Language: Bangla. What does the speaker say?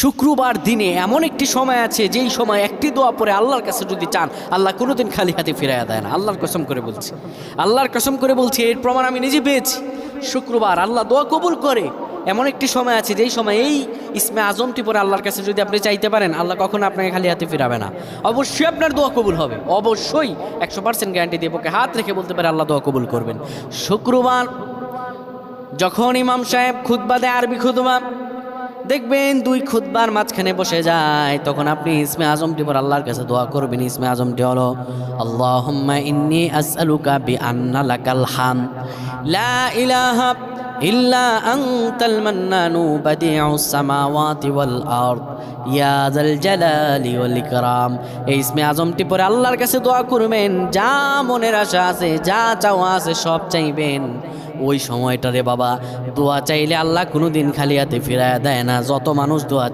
শুক্রবার দিনে এমন একটি সময় আছে, যেই সময় একটি দোয়া পরে আল্লাহর কাছে যদি চান, আল্লাহ কোনোদিন খালি হাতে ফিরাইয়া দেয় না। আল্লাহর কসম করে বলছি। আল্লাহর কসম করে বলছি, এর প্রমাণ আমি নিজে পেয়েছি। শুক্রবার আল্লাহ দোয়া কবুল করে। এমন একটি সময় আছে, যেই সময় এই ইসমে আজমটি পরে আল্লাহর কাছে যদি আপনি চাইতে পারেন, আল্লাহ কখনো আপনাকে খালি হাতে ফিরাবে না। অবশ্যই আপনার দোয়া কবুল হবে। অবশ্যই একশো পার্সেন্ট গ্যারান্টি দিয়ে পক্ষে হাত রেখে বলতে পারে আল্লাহ দোয়া কবুল করবেন। শুক্রবার যখন ইমাম সাহেব খুতবা দেয় আরবি খুতবা দেখবেন দুই খুতবার মাঝখানে বসে যায়। তখন আপনি ইসমে আজমটি পর আল্লাহর কাছে দোয়া করবেন। ইসমে আজমটি হলো, আল্লাহুম্মা ইন্নি লা ইল্লা এই আল্লাহর কাছে দোয়া করবেন। যা মনের আশা আছে, যা চাওয়া আছে, সব চাইবেন। ওই সময়টারে বাবা, দোয়া চাইলে আল্লাহ কোনো দিন খালি হাতে ফিরায় দেয় না। যত মানুষ দোয়া